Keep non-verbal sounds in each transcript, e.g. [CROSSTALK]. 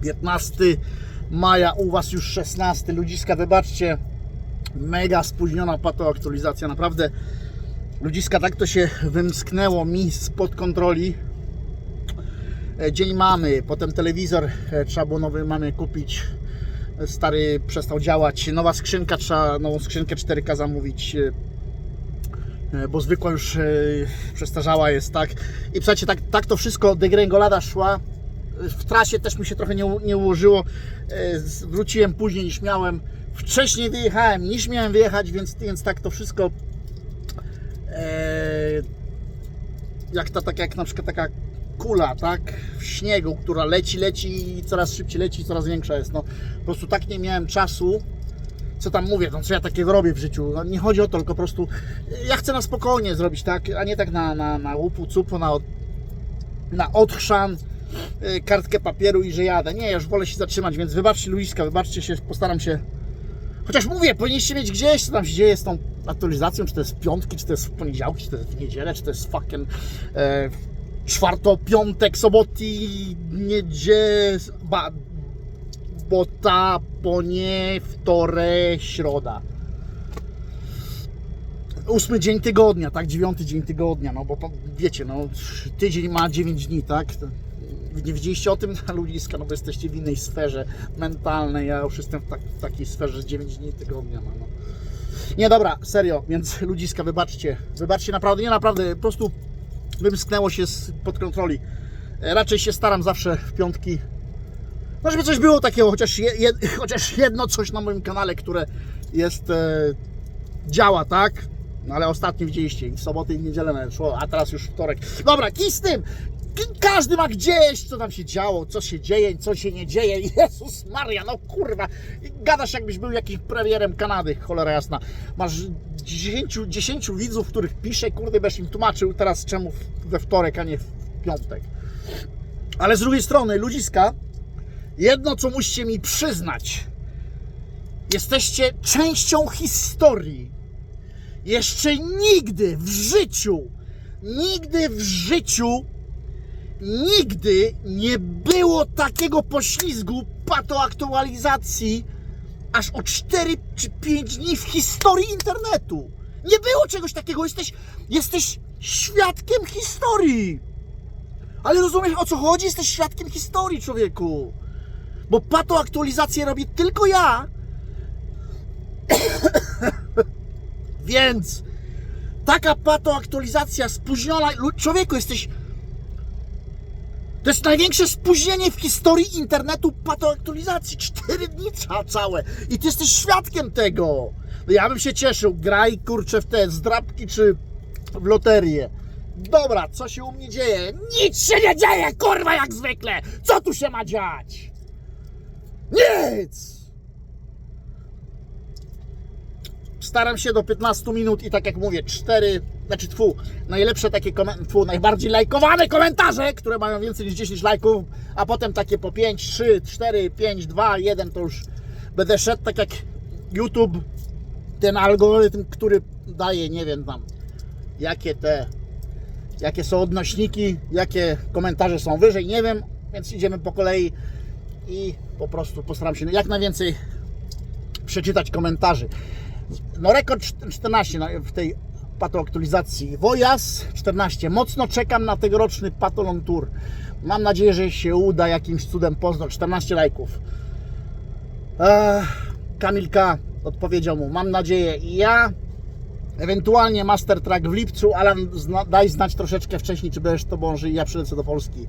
15 maja, u Was już 16. Ludziska, wybaczcie, mega spóźniona patoaktualizacja, naprawdę. Ludziska, tak to się wymsknęło mi spod kontroli. E, Dzień mamy, potem telewizor e, trzeba było nowy mamy kupić. E, Stary przestał działać. Nowa skrzynka, trzeba nową skrzynkę 4K zamówić. Bo zwykła już przestarzała jest, tak. I słuchajcie, tak, tak to wszystko degrengolada szła. W trasie też mi się trochę nie, nie ułożyło. E, Wróciłem później niż miałem. Wcześniej wyjechałem niż miałem wyjechać, więc, więc tak to wszystko. E, jak ta, tak jak na przykład taka kula, tak, w śniegu, która leci, leci i coraz szybciej leci, coraz większa jest. No, po prostu tak nie miałem czasu. Co tam mówię, no co ja takiego robię w życiu? No, nie chodzi o to, tylko po prostu ja chcę na spokojnie zrobić, tak, a nie tak na, na, na łupu, cupu, na, na odchrzan, kartkę papieru i że jadę. Nie, ja już wolę się zatrzymać, więc wybaczcie Luiska, wybaczcie się, postaram się. Chociaż mówię, powinniście mieć gdzieś, co tam się dzieje z tą aktualizacją, czy to jest w piątki, czy to jest w poniedziałki, czy to jest w niedzielę, czy to jest fucking e, czwarto, piątek, soboty, niedzielę, ba, bota, ponie, wtore, środa. Ósmy dzień tygodnia, tak? Dziewiąty dzień tygodnia, no bo wiecie, no tydzień ma 9 dni, tak? Nie widzieliście o tym na ludziska, no bo jesteście w innej sferze mentalnej, ja już jestem w, tak, w takiej sferze 9 dni tygodnia, no. Nie, dobra, serio, więc ludziska, wybaczcie, wybaczcie naprawdę, nie naprawdę, po prostu wymsknęło się pod kontroli. E, Raczej się staram zawsze w piątki no żeby coś było takiego, chociaż, je, je, [LAUGHS] chociaż jedno coś na moim kanale, które jest, e, działa, tak? No ale ostatnio widzieliście w sobotę i niedzielę szło, a teraz już wtorek. Dobra, kij z tym! Każdy ma gdzieś, co tam się działo, co się dzieje, co się nie dzieje. [LAUGHS] Jezus Maria, no kurwa. Gadasz jakbyś był jakimś premierem Kanady, cholera jasna. Masz 10, 10 widzów, których piszę, kurde, będziesz im tłumaczył teraz czemu we wtorek, a nie w piątek. Ale z drugiej strony, ludziska, Jedno, co musicie mi przyznać. Jesteście częścią historii. Jeszcze nigdy w życiu, nigdy w życiu, nigdy nie było takiego poślizgu patoaktualizacji aż o 4 czy 5 dni w historii internetu. Nie było czegoś takiego. Jesteś, jesteś świadkiem historii. Ale rozumiesz o co chodzi? Jesteś świadkiem historii, człowieku. Bo pato aktualizację robię tylko ja. [COUGHS] Więc taka pato aktualizacja spóźniona. Człowieku, jesteś. To jest największe spóźnienie w historii internetu pato aktualizacji. Cztery dni ca- całe. I ty jesteś świadkiem tego. No ja bym się cieszył. Graj kurczę w te zdrabki czy w loterię. Dobra, co się u mnie dzieje? Nic się nie dzieje, kurwa, jak zwykle! Co tu się ma dziać? Nic! Staram się do 15 minut i tak jak mówię, 4, znaczy tfu, najlepsze takie tfu, najbardziej lajkowane komentarze, które mają więcej niż 10 lajków, a potem takie po 5, 3, 4, 5, 2, 1 to już będę szedł tak jak YouTube, ten algorytm, który daje, nie wiem tam, jakie te, jakie są odnośniki, jakie komentarze są wyżej, nie wiem, więc idziemy po kolei i po prostu postaram się jak najwięcej przeczytać komentarzy. No rekord czt- 14 na- w tej patoaktualizacji. Wojas 14. Mocno czekam na tegoroczny Patolon Tour. Mam nadzieję, że się uda jakimś cudem poznać. 14 lajków. Eee, Kamil K. odpowiedział mu. Mam nadzieję i ja. Ewentualnie Master Track w lipcu, ale zna, daj znać troszeczkę wcześniej, czy będziesz to bąży i ja przylecę do Polski.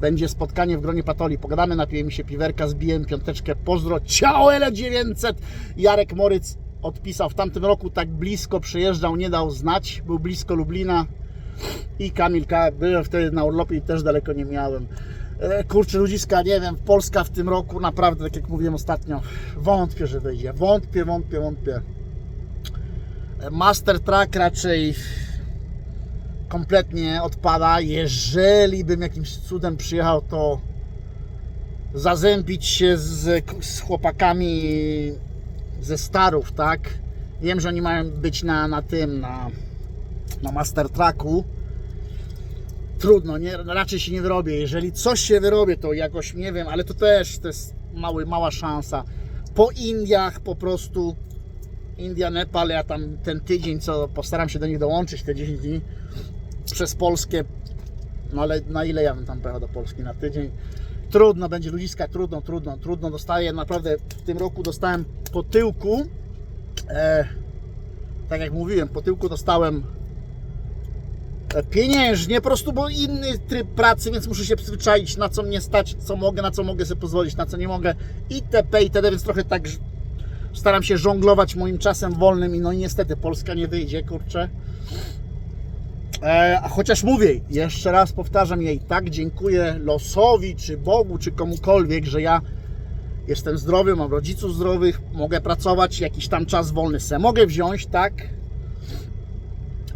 Będzie spotkanie w gronie Patoli. Pogadamy, napijemy się piwerka, zbijem piąteczkę. Pozdro, ciao L900. Jarek Moryc odpisał w tamtym roku tak blisko przyjeżdżał, nie dał znać. Był blisko Lublina. I Kamil K. Byłem wtedy na urlopie i też daleko nie miałem. E, Kurczę, ludziska, nie wiem, Polska w tym roku naprawdę, tak jak mówiłem ostatnio, wątpię, że wyjdzie. Wątpię, wątpię, wątpię. E, Master Track raczej kompletnie odpada. Jeżeli bym jakimś cudem przyjechał, to zazębić się z, z chłopakami ze Starów, tak? Wiem, że oni mają być na, na tym, na, na Master Tracku. trudno, nie, raczej się nie wyrobię. Jeżeli coś się wyrobię, to jakoś nie wiem, ale to też to jest mały, mała szansa. Po Indiach po prostu India, Nepal, ja tam ten tydzień, co postaram się do nich dołączyć, te 10 dni przez Polskę, no ale na ile ja bym tam pojechał do Polski? Na tydzień? Trudno, będzie ludziska, trudno, trudno, trudno. Dostaję, naprawdę w tym roku dostałem po tyłku, e, tak jak mówiłem, po tyłku dostałem e, pieniężnie, po prostu, bo inny tryb pracy, więc muszę się przyzwyczaić, na co mnie stać, co mogę, na co mogę sobie pozwolić, na co nie mogę, itp. itd., więc trochę tak staram się żonglować moim czasem wolnym i no niestety Polska nie wyjdzie, kurczę. E, a chociaż mówię, jeszcze raz powtarzam jej, tak dziękuję losowi, czy Bogu, czy komukolwiek, że ja jestem zdrowy, mam rodziców zdrowych, mogę pracować, jakiś tam czas wolny se mogę wziąć, tak?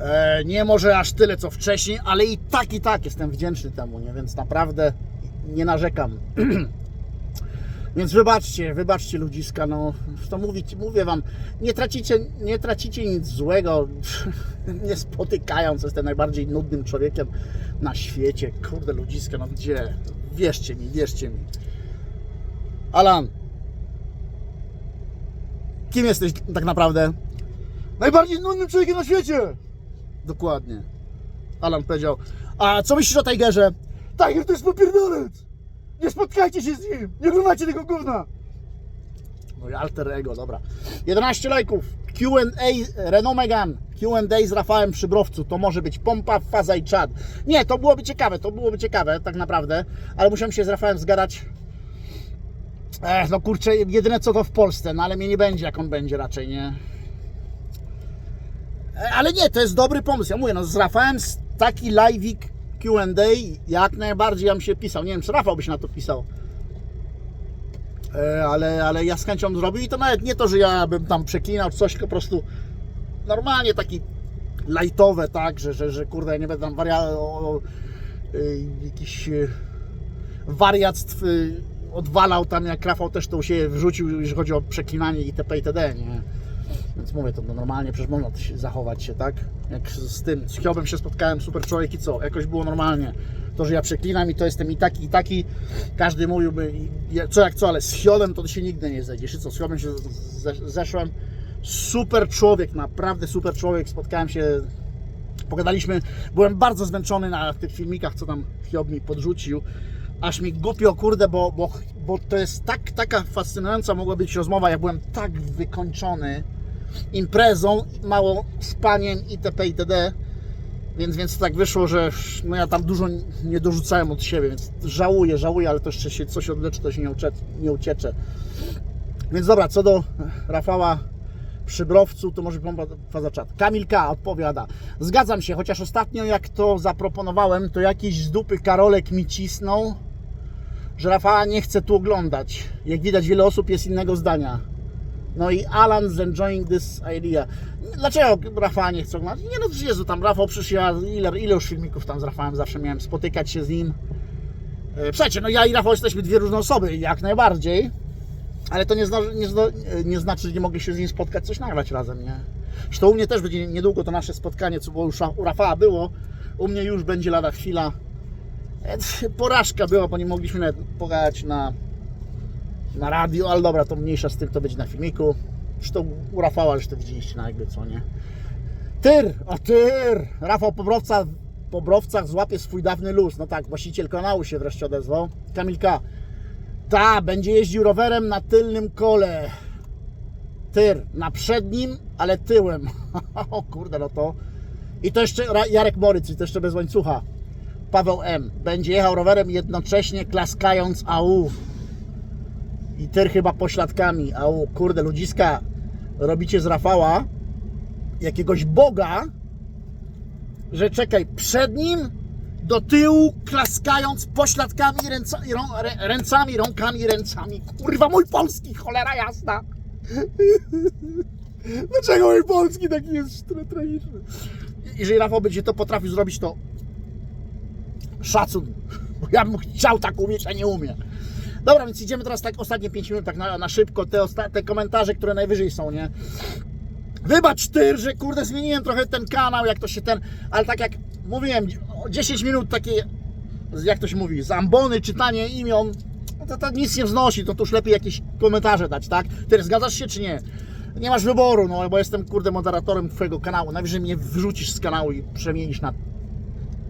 E, nie może aż tyle co wcześniej, ale i tak, i tak jestem wdzięczny temu, nie? więc naprawdę nie narzekam. [CLEARS THROAT] Więc wybaczcie, wybaczcie ludziska, no to mówić, mówię wam, nie tracicie, nie tracicie nic złego, [LAUGHS] nie spotykając, jestem najbardziej nudnym człowiekiem na świecie. Kurde ludziska, no gdzie? Wierzcie mi, wierzcie mi. Alan, kim jesteś tak naprawdę? Najbardziej nudnym człowiekiem na świecie! Dokładnie. Alan powiedział, a co myślisz o Tigerze? Tiger to jest popierdolec! Nie spotkajcie się z nim! Nie oglądajcie tego gówna! I alter ego, dobra. 11 lajków. Q&A Renault. Q&A z Rafałem Przybrowcu. To może być pompa, faza i czad. Nie, to byłoby ciekawe, to byłoby ciekawe tak naprawdę, ale musiałem się z Rafałem zgadać. Ech, no kurczę, jedyne co to w Polsce, no ale mnie nie będzie jak on będzie raczej, nie? E, Ale nie, to jest dobry pomysł. Ja mówię, no z Rafałem taki live'ik Q&A jak najbardziej ja bym się pisał. Nie wiem, czy Rafał by się na to pisał. E, Ale, ale ja z chęcią zrobił i to nawet nie to, że ja bym tam przeklinał coś, tylko po prostu normalnie taki lightowe, tak, że, że, że kurde, ja nie będę tam o, y, jakiś y, wariactw y, odwalał tam, jak Rafał też to u siebie wrzucił, jeżeli chodzi o przeklinanie itp. itd. Nie? Więc mówię, to no normalnie przecież można zachować się, tak? Jak z tym, z Hiobem się spotkałem, super człowiek i co? Jakoś było normalnie. To, że ja przeklinam i to jestem i taki, i taki, każdy mówiłby, co jak co, ale z Hiobem to się nigdy nie zejdziesz. I co, z Hiobem się ze, zeszłem. Super człowiek, naprawdę super człowiek. Spotkałem się, pogadaliśmy. Byłem bardzo zmęczony na tych filmikach, co tam Hiob mi podrzucił. Aż mi głupio, kurde, bo, bo, bo to jest tak, taka fascynująca mogła być rozmowa. Ja byłem tak wykończony imprezą, mało spaniem itp. itd. Więc, więc tak wyszło, że no ja tam dużo nie dorzucałem od siebie, więc żałuję, żałuję, ale to jeszcze się coś odleczy, to się nie, ucie, nie uciecze. Więc dobra, co do Rafała Przybrowcu, to może pompa faza czat. Kamil K. odpowiada. Zgadzam się, chociaż ostatnio jak to zaproponowałem, to jakiś z dupy Karolek mi cisnął, że Rafała nie chce tu oglądać. Jak widać, wiele osób jest innego zdania. No i Alan is enjoying this idea. Dlaczego Rafała nie chce oglądać? Nie no, Jezu, tam Rafał przecież ja, ile, ile już filmików tam z Rafałem zawsze miałem spotykać się z nim. E, Przecież, no ja i Rafał jesteśmy dwie różne osoby, jak najbardziej. Ale to nie, zna, nie, zna, nie znaczy, że nie mogli się z nim spotkać, coś nagrać razem, nie? Zresztą u mnie też będzie niedługo to nasze spotkanie, co było już u Rafała było. U mnie już będzie lada chwila. E, Porażka była, bo nie mogliśmy nawet pogadać na, na radio, ale dobra, to mniejsza z tym, to będzie na filmiku. Zresztą u Rafała już to widzieliście na jakby, co nie? Tyr, a tyr! Rafał Pobrowca, Pobrowcach złapie swój dawny luz. No tak, właściciel kanału się wreszcie odezwał. Kamilka, ta, będzie jeździł rowerem na tylnym kole. Tyr, na przednim, ale tyłem. [LAUGHS] o kurde, no to... I to jeszcze Jarek Moryc, i to jeszcze bez łańcucha. Paweł M. Będzie jechał rowerem jednocześnie klaskając AU. I tyr chyba pośladkami. AU, kurde, ludziska, robicie z Rafała jakiegoś boga, że czekaj, przed nim do tyłu klaskając pośladkami, ręca, rą, rę, ręcami, rąkami, ręcami. Kurwa, mój polski, cholera jasna. [LAUGHS] Dlaczego mój polski taki jest tra- tragiczny? Jeżeli Rafał będzie to potrafił zrobić, to szacun. [LAUGHS] Ja bym chciał tak umieć, a nie umiem. Dobra, więc idziemy teraz tak ostatnie 5 minut, tak na, na szybko, te, te komentarze, które najwyżej są, nie? Wybacz ty, że kurde zmieniłem trochę ten kanał, jak to się ten, ale tak jak mówiłem 10 minut takie, jak to się mówi, zambony, czytanie imion, to, to nic nie wznosi, to, to już lepiej jakieś komentarze dać, tak? Ty zgadzasz się czy nie? Nie masz wyboru, no bo jestem kurde moderatorem twojego kanału. Najwyżej mnie wrzucisz z kanału i przemienisz na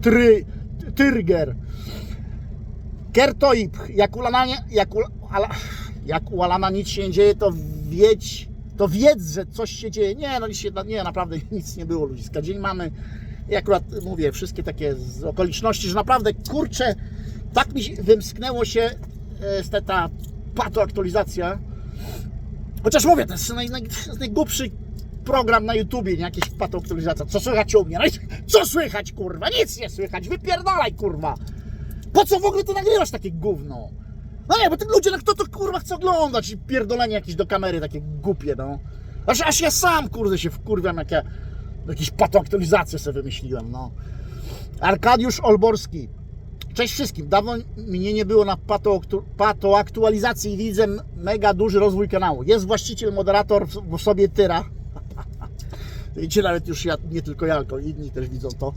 try, tyrger. Kertoip, jak u Lana, nie- jak u, ala, jak u Alana nic się nie dzieje, to wiedź, to wiedz, że coś się dzieje. Nie, no nic się, nie, naprawdę [LAUGHS] nic nie było ludziska. Dzień mamy, i akurat mówię, wszystkie takie okoliczności, że naprawdę, kurczę, tak mi wymsknęło się e, ta, patoaktualizacja. Chociaż mówię, to jest naj, naj, najgłupszy program na YouTubie, nie jakieś patoaktualizacja. Co słychać u mnie? No co słychać, kurwa? Nic nie słychać, wypierdalaj, kurwa. Po co w ogóle ty nagrywasz takie gówno? No nie, bo tym ludzie, no kto to kurwa chce oglądać i pierdolenie jakieś do kamery takie głupie, no. Aż, aż ja sam, kurde, się wkurwiam, jak ja jakieś patoaktualizacje sobie wymyśliłem, no. Arkadiusz Olborski. Cześć wszystkim. Dawno mnie nie było na patoaktu- patoaktualizacji i widzę mega duży rozwój kanału. Jest właściciel, moderator w sobie tyra. [LAUGHS] Wiecie, nawet już ja, nie tylko ja, tylko inni też widzą to.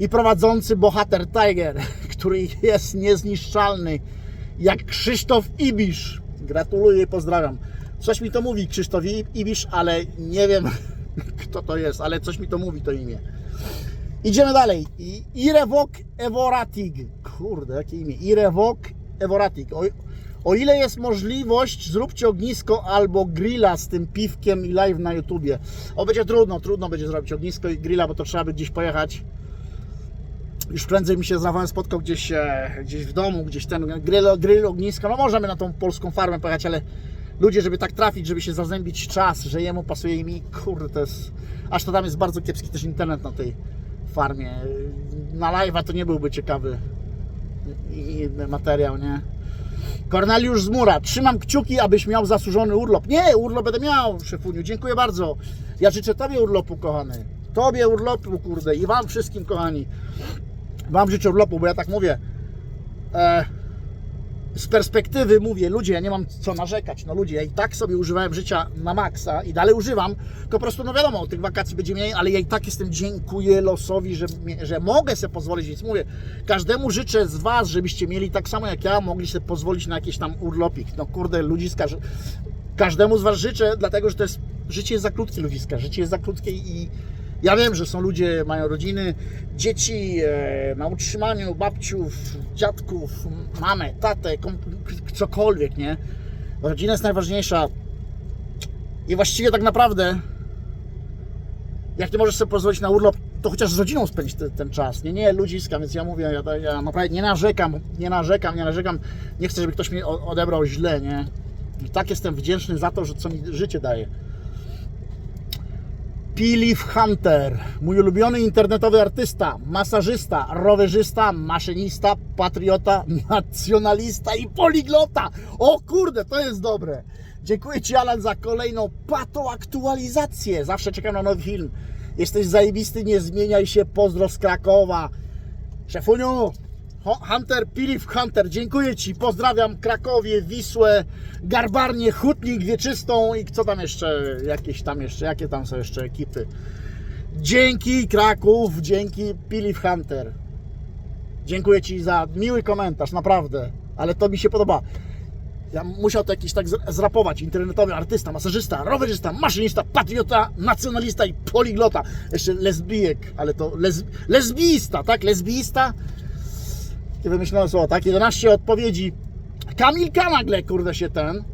I prowadzący bohater Tiger, [LAUGHS] który jest niezniszczalny, jak Krzysztof Ibisz. Gratuluję i pozdrawiam. Coś mi to mówi Krzysztof Ibisz, ale nie wiem [LAUGHS] kto to jest, ale coś mi to mówi to imię. Idziemy dalej. I- Irevok Evoratig. Kurde, jakie imię. Irevok Evoratig. O, o ile jest możliwość, zróbcie ognisko albo grilla z tym piwkiem i live na YouTubie. O, będzie trudno, trudno będzie zrobić ognisko i grilla, bo to trzeba by gdzieś pojechać. Już prędzej mi się z Rafałem spotkał gdzieś, e, gdzieś w domu, gdzieś ten grill, grill ognisko. No możemy na tą polską farmę pojechać, ale ludzie, żeby tak trafić, żeby się zazębić czas, że jemu pasuje i mi, kurde, to jest... Aż to tam jest bardzo kiepski też internet na tej farmie. Na live'a to nie byłby ciekawy materiał, nie? Korneliusz Zmura, trzymam kciuki, abyś miał zasłużony urlop. Nie, urlop będę miał, szefuniu, dziękuję bardzo. Ja życzę Tobie urlopu, kochany. Tobie urlopu, kurde, i Wam wszystkim, kochani. Wam życzę urlopu, bo ja tak mówię. E, z perspektywy mówię, ludzie, ja nie mam co narzekać. No ludzie, ja i tak sobie używałem życia na maksa i dalej używam. Tylko po prostu, no wiadomo, tych wakacji będzie mniej, ale ja i tak jestem dziękuję losowi, że, że mogę sobie pozwolić. Więc mówię, każdemu życzę z Was, żebyście mieli tak samo jak ja, mogli sobie pozwolić na jakiś tam urlopik. No kurde, ludziska, każdemu z Was życzę, dlatego że to jest, życie jest za krótkie, ludziska. Życie jest za krótkie i ja wiem, że są ludzie, mają rodziny, dzieci e, na utrzymaniu, babciów, dziadków, mamę, tatę, cokolwiek, nie? Rodzina jest najważniejsza. I właściwie tak naprawdę, jak nie możesz sobie pozwolić na urlop, to chociaż z rodziną spędź te, ten czas. Nie, nie, ludziska, więc ja mówię, ja, ja naprawdę nie narzekam, nie narzekam, nie narzekam. Nie chcę, żeby ktoś o- odebrał źle, nie? I tak jestem wdzięczny za to, że co mi życie daje. Pilif Hunter, mój ulubiony internetowy artysta, masażysta, rowerzysta, maszynista, patriota, [LAUGHS] nacjonalista i poliglota. O kurde, to jest dobre. Dziękuję Ci Alan za kolejną patoaktualizację. Zawsze czekam na nowy film. Jesteś zajebisty, nie zmieniaj się. Pozdro z Krakowa. Szefuniu, Hunter, Pilif Hunter, dziękuję Ci. Pozdrawiam Krakowie, Wisłę, Garbarnię, Hutnik, Wieczystą i co tam jeszcze, jakieś tam jeszcze, jakie tam są jeszcze ekipy. Dzięki Kraków, dzięki Pilif Hunter. Dziękuję Ci za miły komentarz, naprawdę, ale to mi się podoba. Ja musiał to jakiś tak zrapować. Internetowy artysta, masażysta, rowerzysta, maszynista, patriota, nacjonalista i poliglota. Jeszcze lesbijek, ale to les, lesbijista, tak? Lesbijista? Nie wymyślone słowo, tak? 11 odpowiedzi. Kamilka nagle, kurde się ten.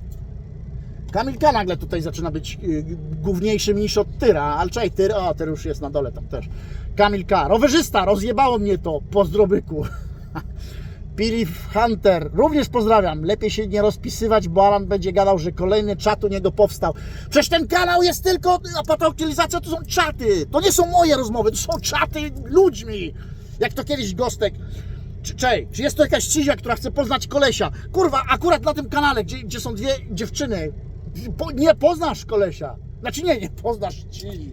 Kamilka nagle tutaj zaczyna być y, główniejszym niż od Tyra, ale czekaj, Tyr, o, Tyr już jest na dole tam też. Kamilka, rowerzysta, rozjebało mnie to, pozdrobyku. [LAUGHS] Pilif Hunter, również pozdrawiam. Lepiej się nie rozpisywać, bo Alan będzie gadał, że kolejny czat u niego powstał. Przecież ten kanał jest tylko, a patoaktualizacja to są czaty. To nie są moje rozmowy, to są czaty ludźmi. Jak to kiedyś Gostek. Czej, czy jest to jakaś cizia, która chce poznać kolesia? Kurwa, akurat na tym kanale, gdzie, gdzie są dwie dziewczyny, po, nie poznasz kolesia. Znaczy nie, nie poznasz ci.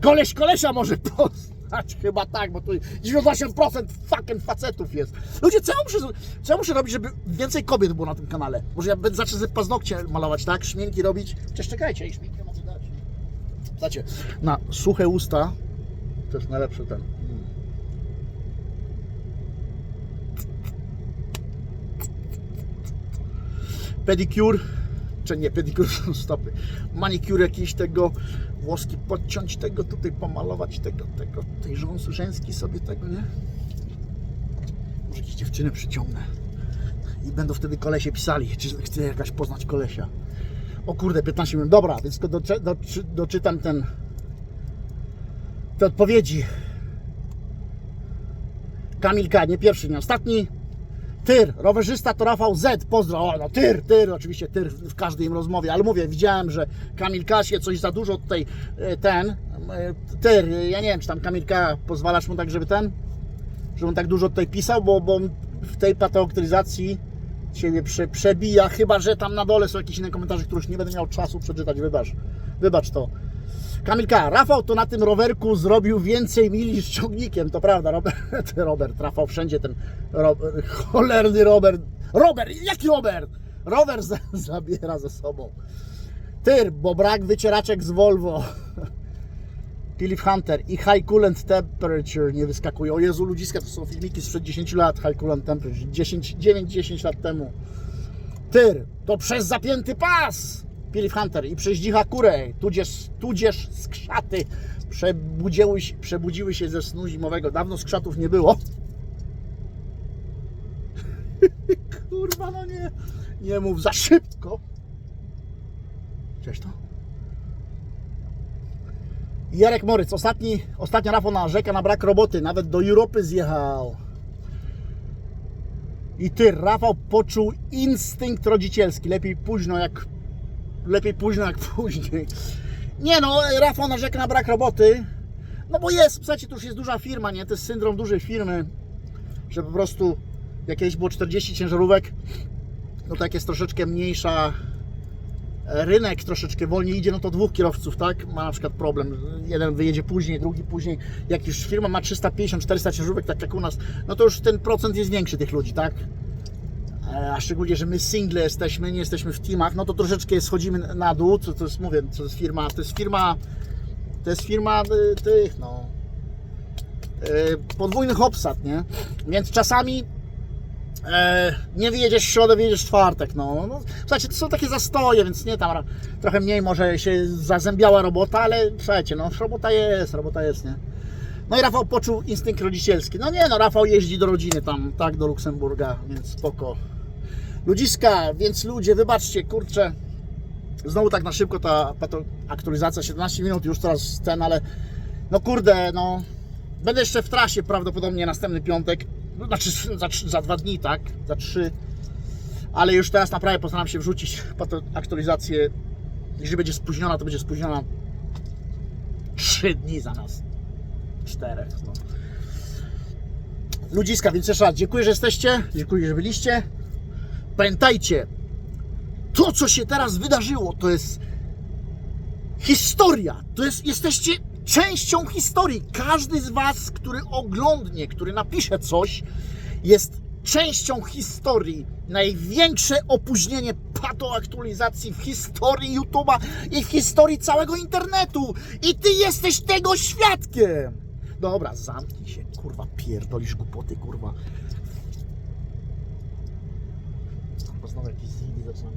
Koleś kolesia może [LAUGHS] poznać, chyba tak, bo tu 98% fucking facetów jest. Ludzie, co ja, muszę, co ja muszę robić, żeby więcej kobiet było na tym kanale? Może ja będę zacznę paznokcie malować, tak? Szminki robić? Czekajcie, i szminkę mogę dać. Znacie, na suche usta to jest najlepszy ten. Pedicure, czy nie pedicure, [LAUGHS] stopy, manicure jakiś tego, włoski podciąć tego, tutaj pomalować tego, tego, tej rząs rzęski sobie tego, nie? Może jakieś dziewczyny przyciągnę. I będą wtedy kolesie pisali, czy chce jakaś poznać kolesia. O kurde, 15 minut. Dobra, więc tylko doczy, doczy, doczytam ten te odpowiedzi. Kamil K, nie pierwszy, nie ostatni. Tyr, rowerzysta to Rafał Z, pozdro. O, no Tyr, Tyr, oczywiście Tyr w każdej rozmowie, ale mówię, widziałem, że Kamil K się coś za dużo tutaj e, ten. e, Tyr, ja nie wiem, czy tam Kamil K pozwalasz mu tak, żeby ten, żeby on tak dużo tutaj pisał, bo, bo w tej pateoktylizacji siebie prze, przebija, chyba że tam na dole są jakieś inne komentarze, których nie będę miał czasu przeczytać, wybacz. Wybacz to. Kamilka, Rafał to na tym rowerku zrobił więcej mil niż ciągnikiem, to prawda, Robert, [LAUGHS] Robert Rafał wszędzie ten ro, cholerny Robert, Robert, jaki Robert? Rower za, [LAUGHS] zabiera ze sobą. Tyr, bo brak wycieraczek z Volvo. [LAUGHS] Philip Hunter i High Coolant Temperature nie wyskakują. O Jezu, ludziska, to są filmiki sprzed 10 lat, High Coolant Temperature, 10, 9-10 lat temu. Tyr, to przez zapięty pas! Philip Hunter i przez dzicha kurej, tudzież, tudzież skrzaty przebudziły, przebudziły się ze snu zimowego. Dawno skrzatów nie było. [LAUGHS] Kurwa, no nie, nie mów za szybko. Cześć to? Jarek Moryc, ostatni, ostatnia Rafał narzeka na brak roboty, nawet do Europy zjechał. I ty, Rafał, poczuł instynkt rodzicielski. Lepiej późno jak. Lepiej późno jak [LAUGHS] później. Nie no, Rafał narzeka na brak roboty. No bo jest, słuchajcie, to już jest duża firma, nie? To jest syndrom dużej firmy, że po prostu jak kiedyś było 40 ciężarówek, no tak jest troszeczkę mniejsza rynek troszeczkę wolniej idzie, no to dwóch kierowców, tak? Ma na przykład problem. Jeden wyjedzie później, drugi później. Jak już firma ma 350-400 ciężarówek, tak jak u nas, no to już ten procent jest większy tych ludzi, tak? E, A szczególnie, że my single jesteśmy, nie jesteśmy w teamach, no to troszeczkę schodzimy na dół. To, to jest, mówię, to jest firma, to jest firma, to jest firma y, tych, no, y, podwójnych obsad, nie? Więc czasami e, nie wyjedziesz w środę, wyjedziesz w czwartek, no. no. Słuchajcie, to są takie zastoje, więc nie tam, trochę mniej może się zazębiała robota, ale słuchajcie, no robota jest, robota jest, nie? No i Rafał poczuł instynkt rodzicielski. No nie, no Rafał jeździ do rodziny tam, tak, do Luksemburga, więc spoko. Ludziska, więc ludzie, wybaczcie, kurczę, znowu tak na szybko ta, ta aktualizacja, 17 minut już teraz ten, ale no kurde, no. Będę jeszcze w trasie prawdopodobnie następny piątek, no, znaczy za, za dwa dni, tak, za trzy, ale już teraz naprawdę postaram się wrzucić pato- aktualizację, jeżeli będzie spóźniona, to będzie spóźniona. 3 dni za nas, czterech, no. Ludziska, więc jeszcze raz dziękuję, że jesteście, dziękuję, że byliście. Pamiętajcie, to co się teraz wydarzyło, to jest historia. To jest, jesteście częścią historii. Każdy z Was, który oglądnie, który napisze coś, jest częścią historii. Największe opóźnienie patoaktualizacji w historii YouTube'a i w historii całego internetu. I Ty jesteś tego świadkiem. Dobra, zamknij się, kurwa, pierdolisz głupoty, kurwa. Kurwa, znowu jakieś zidy zaczynam